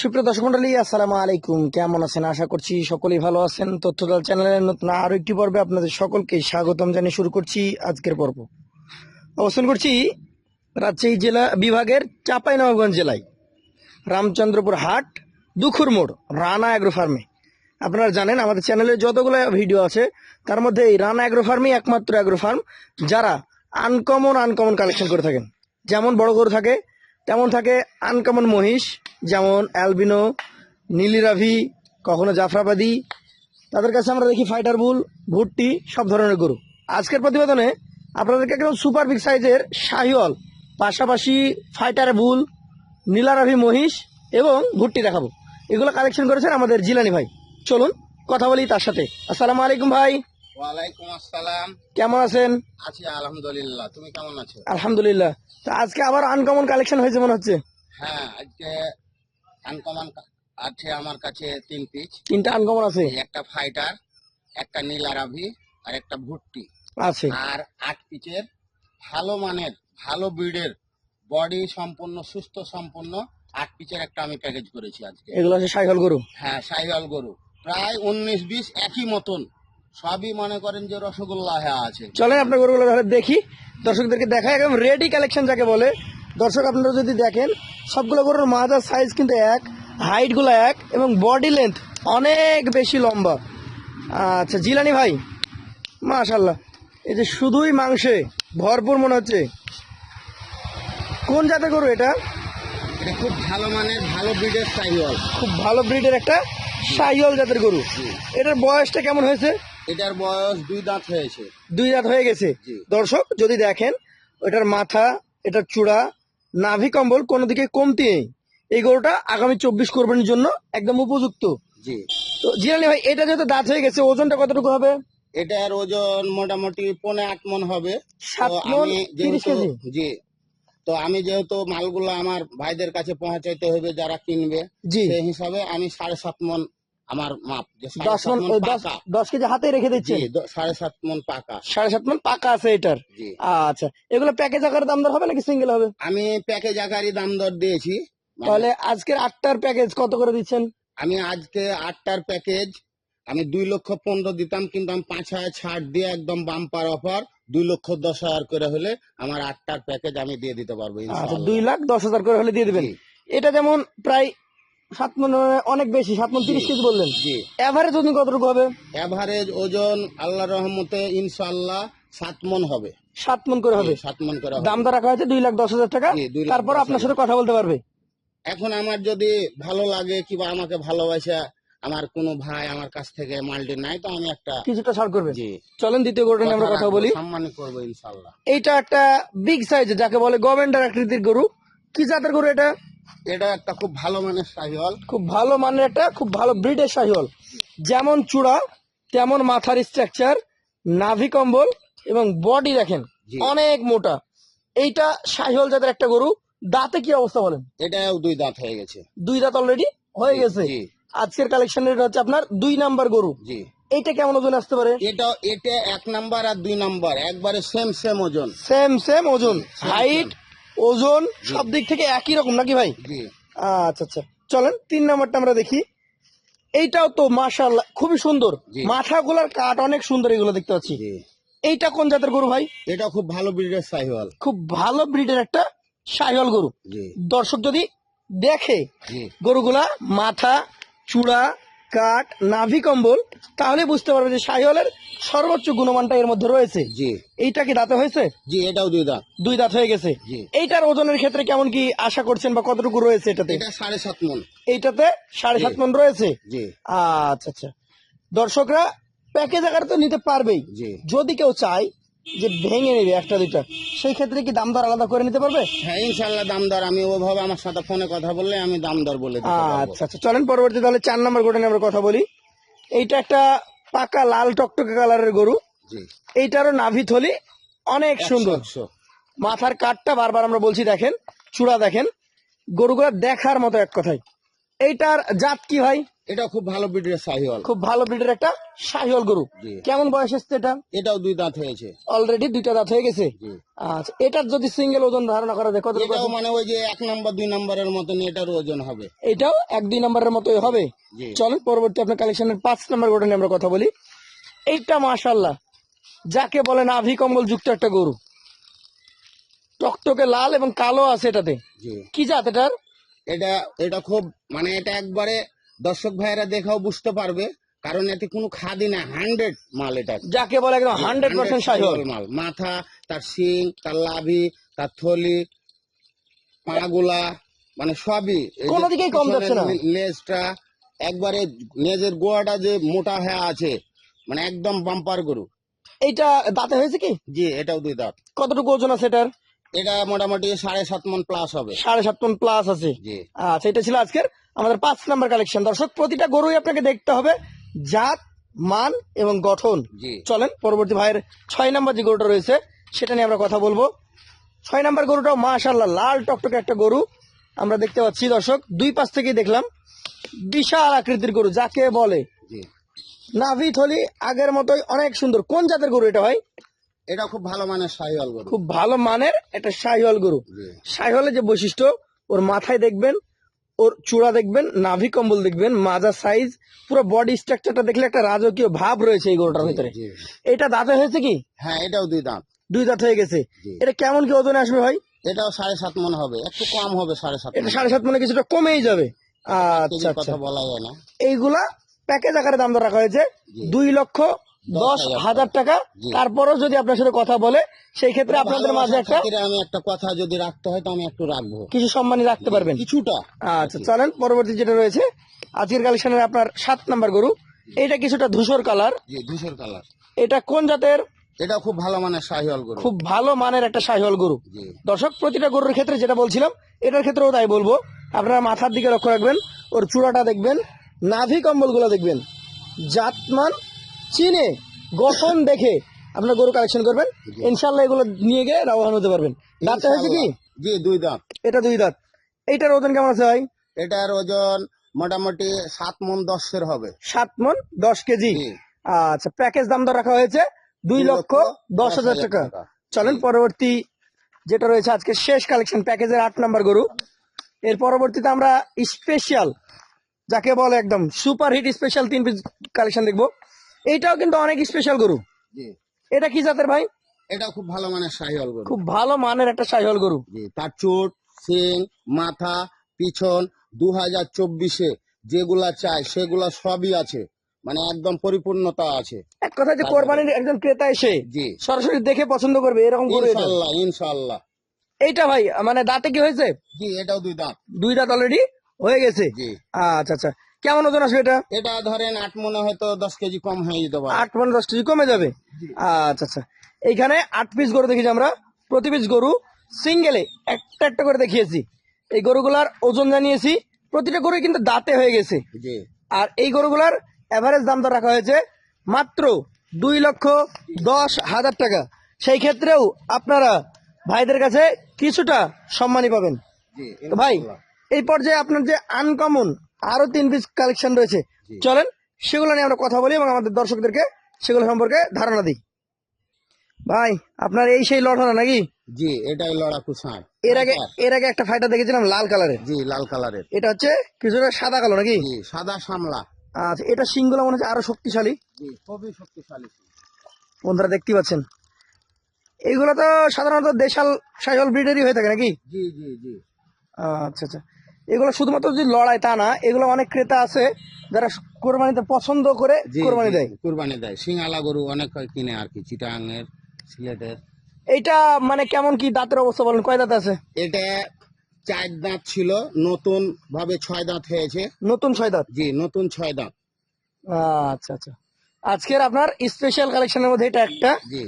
সুপ্রিয় দর্শক মন্ডলী, আসসালামু আলাইকুম। কেমন আছেন? আশা করছি সকলেই ভালো আছেন। তথ্যদল চ্যানেলের নতুন আরও একটি পর্বে আপনাদের সকলকে স্বাগতম জানিয়ে শুরু করছি আজকের পর্ব। অবস্থান করছি রাজশাহী জেলা বিভাগের চাঁপাইনবাবগঞ্জ জেলায়। রামচন্দ্রপুর হাট, দুখুর মোড়, রানা অ্যাগ্রো ফার্মে। আপনারা জানেন, আমাদের চ্যানেলে যতগুলো ভিডিও আছে, তার মধ্যে এই রানা অ্যাগ্রো ফার্মই একমাত্র অ্যাগ্রো ফার্ম যারা আনকমন আনকমন কালেকশন করে থাকেন। যেমন বড় গরু থাকে, তেমন থাকে আনকমন মহিষ যেমন অ্যালবিনো নীলিরাভি কখনো জাফরাবাদী। তাদের কাছে আমরা দেখি ফাইটার বুল ভুট্টি সব ধরনের গরু। আজকের প্রতিবেদনে আপনাদেরকে একদম সুপার বিগ সাইজের শাহিওয়াল পাশাপাশি ফাইটার বুল নীলারাভি মহিষ এবং ভুট্টি দেখাবো। এগুলো কালেকশন করেছেন আমাদের জিলানি ভাই। চলুন কথা বলি তার সাথে। আসসালামু আলাইকুম ভাই। ওয়ালাইকুম আসসালাম। কেমন আছেন? আছি আলহামদুলিল্লাহ। তুমি কেমন আছো? আলহামদুলিল্লাহ। তো আজকে আবার আনকমন কালেকশন হয়েছে মনে হচ্ছে। হ্যাঁ আজকে আনকমন আছে আমার কাছে তিন পিস তিনটা আনকমন আছে? একটা ফাইটার একটা নীলারাভি আর একটা ভুট্টি। আছে। আর আট পিচের ভালো মানের ভালো ব্রিডের বডি সম্পূর্ণ সুস্থ সম্পূর্ণ আট পিচের একটা আমি প্যাকেজ করেছি আজকে। এগুলো আছে সাইকেল গরু? হ্যাঁ সাইহল গরু। প্রায় উনিশ বিশ একই মতন। সবই মনে করেন যে রসগোল্লা হ্যাঁ আছে। চলেন আপনার গরুগুলো তাহলে দেখি। দর্শকদেরকে দেখা একদম রেডি কালেকশন যাকে বলে। দর্শক আপনারা যদি দেখেন সবগুলো গরুর মাজার সাইজ কিন্তু এক হাইটগুলো এক এবং বডি লেন্থ অনেক বেশি লম্বা। আচ্ছা জিলানি ভাই মাশাল্লাহ এই যে শুধুই মাংসে ভরপুর মনে হচ্ছে। কোন জাতের গরু এটা? এটা খুব ভালো মানের ভালো ব্রিডের সাইহল খুব ভালো ব্রিডের একটা সাইওয়াল জাতের গরু। এটার বয়সটা কেমন হয়েছে? এটার বয়স দুই দাঁত হয়েছে। দুই দাঁত হয়ে গেছে। দর্শক যদি দেখেন এটার মাথা এটার চূড়া নাভি কম্বল কোনো দিকে কমতি নেই। এই গরুটা আগামী চব্বিশ কোরবানির জন্য একদম উপযুক্ত। জি। তো জিরানি ভাই এটা যেহেতু দাঁত হয়ে গেছে ওজনটা কতটুকু হবে? এটার ওজন মোটামুটি পৌনে আট মন হবে। সাত তিরিশ কেজি? জি। তো আমি যেহেতু মালগুলো আমার ভাইদের কাছে পৌঁছাইতে হবে যারা কিনবে সেই হিসাবে আমি সাড়ে সাত মন আমার মাপ দশ মন দশ কেজি হাতে রেখে জি দিচ্ছেন দ- সাড়ে সাত মন পাকা। সাড়ে সাত মন পাকা আছে এটার? আচ্ছা এগুলো প্যাকেজ আকারে দাম দর হবে নাকি সিঙ্গেল হবে? আমি প্যাকেজ আকারই দাম দর দিয়েছি। মানে তাহলে আজকের আটটার প্যাকেজ কত করে দিচ্ছেন? আমি আজকে আটটার প্যাকেজ আমি দুই লক্ষ পনেরো দিতাম কিন্তু আমি পাঁচ হাজার ছাড় দিয়ে একদম বাম্পার অফার দুই লক্ষ দশ হাজার করে হলে আমার আটটার প্যাকেজ আমি দিয়ে দিতে পারব আচ্ছা দুই লাখ দশ হাজার করে হলে দিয়ে দিবেন। এটা যেমন প্রায় সাত মন অনেক বেশি সাত মন তিরিশ কেজি বললেন। জি। এভারেজ ওজন কতটুকু হবে? এভারেজ ওজন আল্লাহ রহমতে ইনশাআল্লাহ সাত মন হবে। সাত মন করে হবে। সাত মন করে হবে। দাম দর রাখা হয়েছে দুই লাখ দশ হাজার টাকা। তারপর আপনার সাথে কথা বলতে পারবে। এখন আমার যদি ভালো লাগে কিংবা আমাকে ভালোবাসে আমার কোনো ভাই আমার কাছ থেকে মালটি নাই তো আমি একটা কিছুটা ছাড় করবে। জি। চলেন দ্বিতীয় গরুটা নিয়ে আমরা কথা বলি। সম্মানিত করব ইনশাআল্লাহ। এইটা একটা বিগ সাইজ যাকে বলে গভর্নমেন্টের আকৃতির গরু। কি জাতের গরু এটা? এটা একটা খুব ভালো মানের সাহিওয়াল খুব ভালো মানের একটা খুব ভালো ব্রিডের শাহিওয়াল। যেমন চূড়া তেমন মাথার স্ট্রাকচার নাভি কম্বল এবং বডি দেখেন অনেক মোটা। এইটা শাহিওয়াল জাতের একটা গরু। দাঁতে কি অবস্থা বলেন? এটা দুই দাঁত হয়ে গেছে। দুই দাঁত অলরেডি হয়ে গেছে। আজকের কালেকশনের হচ্ছে আপনার দুই নাম্বার গরু। জি। এইটা কেমন ওজন আসতে পারে? এটা এটা এক নাম্বার আর দুই নাম্বার একবারে সেম সেম ওজন। সেম সেম ওজন। হাইট ওজন সব দিক থেকে একই রকম নাকি ভাই? আচ্ছা আচ্ছা। চলেন তিন নাম্বারটা আমরা দেখি। এইটাও তো মাশাআল্লাহ খুবই সুন্দর। মাথাগুলার কাঠ অনেক সুন্দর এগুলো দেখতে পাচ্ছি। এইটা কোন জাতের গরু ভাই? এটা খুব ভালো ব্রিডের সাহিওয়াল। খুব ভালো ব্রিডের একটা সাহিওয়াল গরু। দর্শক যদি দেখে গরুগুলা মাথা চূড়া কাঠ নাভি কম্বল তাহলে বুঝতে পারবে যে শাহিওয়ালের সর্বোচ্চ গুণমানটা এর মধ্যে রয়েছে। জি। এইটা কি দাঁতে হয়েছে? জি এটাও দুই দাঁত। দুই দাঁত হয়ে গেছে। জি। এইটার ওজনের ক্ষেত্রে কেমন কি আশা করছেন বা কতটুকু রয়েছে এটাতে? এটা সাড়ে সাত মন। এইটাতে সাড়ে সাত মন রয়েছে? জি। আচ্ছা আচ্ছা। দর্শকরা প্যাকেজ আকারে তো নিতে পারবেই। যদি কেউ চায় যে ভেঙে নেবে একটা দুইটা সেই ক্ষেত্রে কি দাম দর আলাদা করে নিতে পারবে? হ্যাঁ ইনশাল্লাহ দাম দর। আমি ওভাবে আমার সাথে ফোনে কথা বললে আমি দাম দর বলে আচ্ছা আচ্ছা চলেন পরবর্তী তাহলে চার নম্বর গোটা নিয়ে আমরা কথা বলি। এইটা একটা পাকা লাল টকটকে কালারের গরু। এইটারও নাভি থলি অনেক সুন্দর। মাথার কাঠটা বারবার আমরা বলছি দেখেন চূড়া দেখেন গরুগুলা দেখার মতো এক কথায়। এইটার জাত কি ভাই? এটা খুব ভালো ব্রিডের শাহিওয়াল। খুব ভালো ব্রিডের একটা শাহিওয়াল গরু। কেমন বয়স এসছে এটা? এটাও দুই দাঁত হয়েছে। অলরেডি দুইটা দাঁত হয়ে গেছে? আচ্ছা এটার যদি সিঙ্গেল ওজন ধারণা করা যায় কত এটাও মানে ওই যে এক নম্বর দুই নম্বরের মতন এটার ওজন হবে। এটাও এক দুই নম্বরের মতোই হবে? চলেন পরবর্তী আপনার কালেকশনের পাঁচ নম্বর গরু নিয়ে আমরা কথা বলি। এইটা মাশাল্লাহ যাকে বলে নাভি কম্বল যুক্ত একটা গরু। টকটকে লাল এবং কালো আছে এটাতে। কি জাত এটার? এটা এটা খুব মানে এটা একবারে দর্শক ভাইয়েরা দেখাও বুঝতে পারবে কারণ এতে কোনো খাদি না হান্ড্রেড মাল এটা। যাকে বলে একদম হান্ড্রেড পার্সেন্ট শাহিওয়াল মাল। মাথা তার শিং তার লাভি তার থলি পাগুলা মানে সবই। কোনো দিকেই কম যাচ্ছে না। লেজটা একবারে লেজের গোয়াটা যে মোটা হয়ে আছে মানে একদম বাম্পার গরু। এইটা দাঁতে হয়েছে কি? জি এটাও দুই দাঁত। কতটুকু ওজন আছে এটার? এটা মোটামুটি সাড়ে সাত মন প্লাস হবে। সাড়ে সাত মন প্লাস আছে। আচ্ছা এটা ছিল আজকের আমাদের পাঁচ নাম্বার কালেকশন দর্শক প্রতিটা গরুই আপনাকে দেখতে হবে জাত মান এবং গঠন। চলেন পরবর্তী ভাইয়ের ছয় নাম্বার যে গরুটা রয়েছে সেটা নিয়ে আমরা কথা বলব। ছয় নাম্বার গরুটাও মাশাল্লাহ লাল টকটকে একটা গরু। আমরা দেখতে পাচ্ছি দর্শক দুই পাশ থেকেই দেখলাম বিশাল আকৃতির গরু যাকে বলে নাভি থলি আগের মতোই অনেক সুন্দর। কোন জাতের গরু এটা ভাই? এটা খুব ভালো মানের শাহিওয়াল গরু। খুব ভালো মানের একটা শাহিওয়াল গরু। শাহিওয়ালের যে বৈশিষ্ট্য ওর মাথায় দেখবেন ওর চূড়া দেখবেন নাভি কম্বল দেখবেন মাজা সাইজ পুরো বডি স্ট্রাকচারটা দেখলে একটা রাজকীয় ভাব রয়েছে এই গরুটার ভিতরে। এটা দাঁতে হয়েছে কি? হ্যাঁ এটাও দুই দাঁত। দুই দাঁত হয়ে গেছে। এটা কেমন কি ওজনে আসবে ভাই? এটাও সাড়ে সাত মন হবে। একটু কম হবে সাড়ে সাত এটা সাড়ে সাত মনে কিছুটা কমেই যাবে। আচ্ছা আচ্ছা। কথা বলা যায় না। এইগুলা প্যাকেজ আকারে দাম রাখা হয়েছে দুই লক্ষ দশ হাজার টাকা। তারপরও যদি আপনার সাথে কথা বলে সেই ক্ষেত্রে আপনাদের মাঝে একটা আমি একটা কথা যদি রাখতে হয় তো আমি একটু রাখব। কিছু সম্মানী রাখতে পারবেন। কিছুটা। আচ্ছা চলেন পরবর্তী যেটা রয়েছে আজকের কালেকশনের আপনার সাত নাম্বার গরু। এটা কিছুটা ধূসর কালার। ধূসর কালার। এটা কোন জাতের? এটা খুব ভালো মানের শাহিওয়াল গরু। খুব ভালো মানের একটা শাহিওয়াল গরু। দর্শক প্রতিটা গরুর ক্ষেত্রে যেটা বলছিলাম এটার ক্ষেত্রেও তাই বলব। আপনারা মাথার দিকে লক্ষ্য রাখবেন ওর চূড়াটা দেখবেন নাভি কম্বলগুলো দেখবেন। জাতমান চিনে গঠন দেখে আপনার গরু কালেকশন করবেন। ইনশাল্লাহ এগুলো নিয়ে গিয়ে রাওয়ান হতে পারবেন। দাঁতে হয়েছে কি? জি দুই দাঁত। এটা দুই দাঁত। এইটার ওজন কেমন আছে ভাই? এটার ওজন মোটামুটি সাত মন দশের হবে। সাত মন দশ কেজি। আচ্ছা প্যাকেজ দাম দর রাখা হয়েছে দুই লক্ষ দশ হাজার টাকা। চলেন পরবর্তী যেটা রয়েছে আজকে শেষ কালেকশন প্যাকেজের আট নম্বর গরু। এর পরবর্তীতে আমরা স্পেশাল যাকে বলে একদম সুপার হিট স্পেশাল তিন পিস কালেকশন দেখব। এইটাও কিন্তু অনেক স্পেশাল গরু। এটা কি জাতের ভাই? এটা খুব ভালো মানের শাহিওয়াল গরু। খুব ভালো মানের একটা সাইহল গরু। তার চোট সিং মাথা পিছন দু হাজার চব্বিশে যেগুলা চাই সেগুলা সবই আছে। মানে একদম পরিপূর্ণতা আছে। এক কথা যে কোরবানির একজন ক্রেতা এসে জি। সরাসরি দেখে পছন্দ করবে এরকম গরু এটা? ইনশাল্লাহ ইনশাল্লাহ। এইটা ভাই মানে দাঁতে কি হয়েছে? জি এটাও দুই দাঁত। দুই দাঁত অলরেডি হয়ে গেছে? জি। আচ্ছা আচ্ছা। কেমন ওজন আসবে এটা? এটা ধরেন আট মনে হয়তো দশ কেজি কম হয়ে যেতে পারে। আট মানে দশ কেজি কমে যাবে? আচ্ছা আচ্ছা। এইখানে আট পিস গরু দেখেছি আমরা। প্রতি পিস গরু সিঙ্গেলে একটা একটা করে দেখিয়েছি। এই গরুগুলার ওজন জানিয়েছি। প্রতিটা গরুই কিন্তু দাঁতে হয়ে গেছে। আর এই গরুগুলার এভারেজ দাম তো রাখা হয়েছে মাত্র দুই লক্ষ দশ হাজার টাকা। সেই ক্ষেত্রেও আপনারা ভাইদের কাছে কিছুটা সম্মানই পাবেন। ভাই এই পর্যায়ে আপনার যে আনকমন আরও তিন পিস কালেকশন রয়েছে। চলেন সেগুলো নিয়ে আমরা কথা বলি এবং আমাদের দর্শকদেরকে সেগুলো সম্পর্কে ধারণা দিই। ভাই আপনার এই সেই লড়ানো নাকি? জি এটাই লড়াকু ষাঁড়। এর আগে এর আগে একটা ফাইটার দেখেছিলাম লাল কালারের। জি লাল কালারের। এটা হচ্ছে কিছুটা সাদা কালো নাকি? জি সাদা সামলা আচ্ছা এটা সিংগুলো মনে হচ্ছে আরও শক্তিশালী। জি খুবই শক্তিশালী। বন্ধুরা দেখতে পাচ্ছেন। এইগুলো তো সাধারণত দেশাল সাইহল ব্রিডেরই হয়ে থাকে নাকি? জি জি জি। আচ্ছা আচ্ছা। এগুলো শুধুমাত্র যদি লড়াই তা না এগুলো অনেক ক্রেতা আছে যারা কোরবানিতে পছন্দ করে কোরবানি দেয়। কোরবানি দেয়। সিঙ্গালা গরু অনেক কিনে আর কি চিটাঙের সিলেটের। এইটা মানে কেমন কি দাঁতের অবস্থা বলেন? কয় দাঁত আছে? এটা চার দাঁত ছিল নতুন ভাবে ছয় দাঁত হয়েছে। নতুন ছয় দাঁত? জি নতুন ছয় দাঁত। আচ্ছা আচ্ছা। আজকের আপনার স্পেশাল কালেকশনের মধ্যে এটা একটা। জি।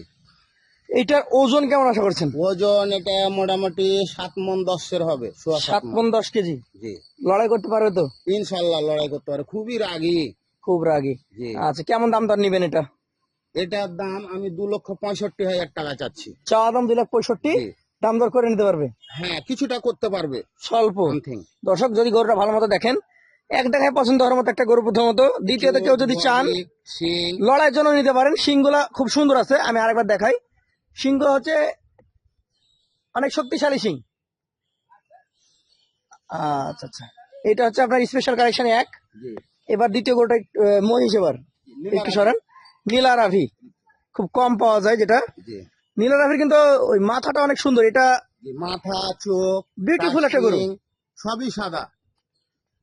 এইটার ওজন কেমন আশা করছেন? ওজন এটা মোটামুটি সাত মন দশের হবে সাত মন দশ কেজি? জি। লড়াই করতে পারবে তো? ইনশাল্লাহ লড়াই করতে পারে খুবই রাগী। খুব রাগি। জি। আচ্ছা কেমন দাম দর নিবেন এটা? এটার দাম আমি দু লক্ষ পঁয়ষট্টি হাজার টাকা চাচ্ছি। চাওয়া দাম দুই লাখ পঁয়ষট্টি? দাম দর করে নিতে পারবে? হ্যাঁ কিছুটা করতে পারবে। স্বল্প। দর্শক যদি গরুটা ভালো মতো দেখেন এক দেখায় পছন্দ হওয়ার মতো একটা গরু প্রথমত। দ্বিতীয়ত কেউ যদি চান লড়াইয়ের জন্য নিতে পারেন। শিংগুলা খুব সুন্দর আছে আমি আরেকবার দেখাই। শিংগুলো হচ্ছে অনেক শক্তিশালী শিং আচ্ছা আচ্ছা। এটা হচ্ছে আপনার স্পেশাল কালেকশন এক। এবার দ্বিতীয় আহ, মহিষ এবার। একটু সরেন। নীলা রাভি। খুব কম পাওয়া যায় যেটা। নীলা রাভির কিন্তু ওই মাথাটা অনেক সুন্দর। এটা মাথা চোখ বিউটিফুল একটা গরু। সবই সাদা।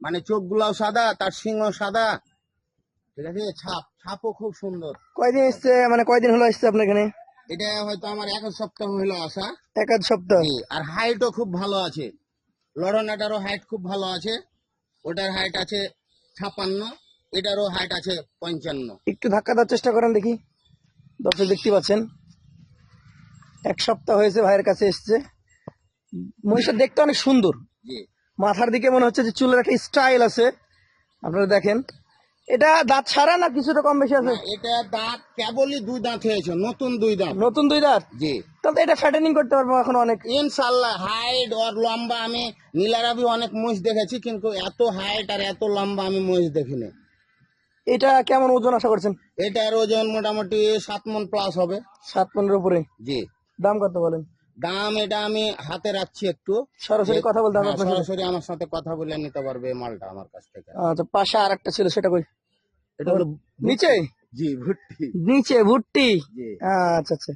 মানে চোখ গুলাও সাদা তার সিংহ সাদা। ঠিক আছে? ছাপ ছাপও খুব সুন্দর। কয়দিন এসছে মানে কয়দিন হলো এসছে আপনার এখানে? এটা হয়তো আমার এক সপ্তাহ হলো আসা। এক সপ্তাহ। আর হাইটও খুব ভালো আছে। লড়নাটারও হাইট খুব ভালো আছে। ওটার হাইট আছে ছাপান্ন এটারও হাইট আছে পঞ্চান্ন। একটু ধাক্কা দেওয়ার চেষ্টা করেন দেখি। দর্শক দেখতে পাচ্ছেন। এক সপ্তাহ হয়েছে ভাইয়ের কাছে এসছে। মহিষটা দেখতে অনেক সুন্দর। মাথার দিকে মনে হচ্ছে যে চুলের একটা স্টাইল আছে। আপনারা দেখেন। এটা দাঁত ছাড়া না কিছুটা কম বেশি আছে? এটা দাঁত কেবলই দুই দাঁত হয়েছে নতুন দুই দাঁত। নতুন দুই দাঁত? জি। তাহলে এটা ফ্যাটেনিং করতে পারব এখন অনেক। ইনশাল্লাহ হাইট আর লম্বা আমি নীলারাবি অনেক মহিষ দেখেছি কিন্তু এত হাইট আর এত লম্বা আমি মহিষ দেখিনি। এটা কেমন ওজন আশা করছেন? এটার ওজন মোটামুটি সাত মন প্লাস হবে। সাত পনেরো উপরে। জি। দাম কত বলেন? দাম এটা আমি হাতে রাখছি একটু। সরাসরি কথা বলতে হবে হ্যাঁ, আপনার সাথে? সরাসরি আমার সাথে কথা বলে নিতে পারবে এই মালটা আমার কাছ থেকে। আচ্ছা পাশে আর একটা ছিল সেটা কই? এটা হলো নিচে? জি ভুট্টি। নিচে ভুট্টি? জি। আচ্ছা আচ্ছা।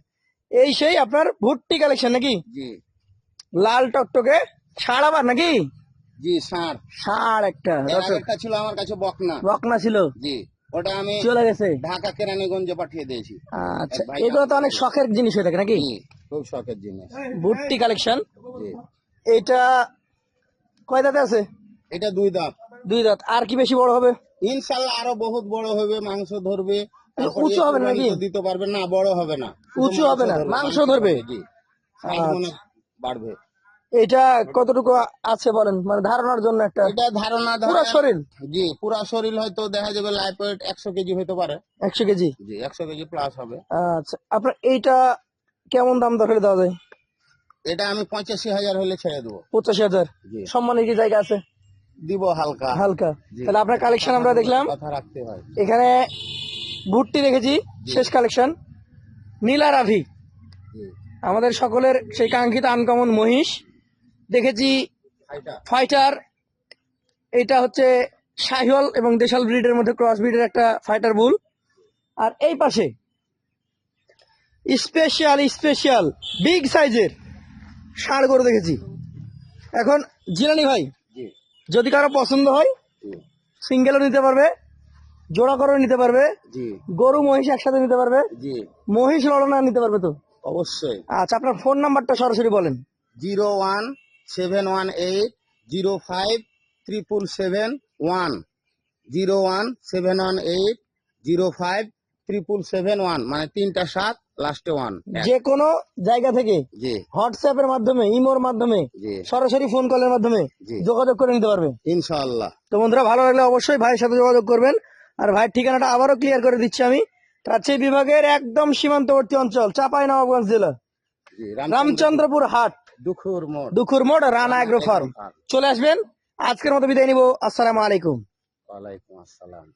এই সেই আপনার ভুট্টি কালেকশন নাকি? জি। লাল টকটকে ষাঁড় আবার নাকি? জি ষাঁড়। ষাঁড় একটা এর দর্শক। একটা ছিল আমার কাছে বকনা। বকনা ছিল? জি। ওটা আমি চলে গেছে। ঢাকা কেরানীগঞ্জে পাঠিয়ে দিয়েছি। আচ্ছা এগুলো তো অনেক শখের জিনিস হয়ে থাকে নাকি? খুব শখের জিনিস। ভুট্টি কালেকশন। এটা কয় দাঁতে আছে? এটা দুই দাঁত। দুই দাঁত। আর কি বেশি বড় হবে? ইনশাল্লাহ আরও বহুত বড় হবে মাংস ধরবে। উঁচু হবে নাকি? দিতে পারবে না বড় হবে না। উঁচু হবে না, মাংস ধরবে? আচ্ছা। জি বাড়বে। এটা কতটুকু আছে বলেন? মানে ধারণার জন্য একটা এটা ধারণা পুরো শরীর? জি পুরা শরীর হয়তো দেখা যাবে লাইফ ওয়েট একশো কেজি হতে পারে। একশো কেজি? জি একশো কেজি প্লাস হবে। আচ্ছা আপনার এইটা কেমন দাম দর হলে দেওয়া যায়? এটা আমি পঁচাশি হাজার হলে ছেড়ে দেবো। পঁচাশি হাজার? জি। সম্মানের কি জায়গা আছে? দিব হালকা। হালকা। তাহলে আপনার কালেকশন আমরা দেখলাম। কথা রাখতে হয়। এখানে ভুট্টি রেখেছি শেষ কালেকশন নীলা রাভি আমাদের সকলের সেই কাঙ্ক্ষিত আনকমন মহিষ। দেখেছি ফাইটার এটা হচ্ছে শাহিওয়াল এবং দেশাল ব্রিডের মধ্যে ক্রস ব্রিডের একটা ফাইটার বুল আর এই পাশে স্পেশাল স্পেশাল বিগ সাইজের ষাঁড় গরু দেখেছি। এখন জিলানি ভাই যদি কারও পছন্দ হয় সিঙ্গেলও নিতে পারবে জোড়া করেও নিতে পারবে গরু মহিষ একসাথে নিতে পারবে মহিষ লড়না নিতে পারবে তো? অবশ্যই। আচ্ছা আপনার ফোন নাম্বারটা সরাসরি বলেন। Zero one seven one eight zero five triple seven one zero one seven one eight zero five triple seven one মানে তিনটা সাত লাস্টে ওয়ান যে কোনো জায়গা থেকে জি। হোয়াটসঅ্যাপের মাধ্যমে ইমোর মাধ্যমে সরাসরি ফোন কলের মাধ্যমে। যোগাযোগ করে নিতে পারবে। ইনশাআল্লাহ। তো বন্ধুরা ভালো লাগলে অবশ্যই ভাইয়ের সাথে যোগাযোগ করবেন। আর ভাইয়ের ঠিকানাটা আবারও ক্লিয়ার করে দিচ্ছি আমি। রাজশাহী বিভাগের একদম সীমান্তবর্তী অঞ্চল চাপাই নবাবগঞ্জ জেলা রামচন্দ্রপুর হাট। দুখুর মোড়। দুখুর মোড় রানা এগ্রো ফার্ম চলে আসবেন আজকের মতো বিদায় নিব। আসসালামু আলাইকুম। ওয়ালাইকুম আসসালাম।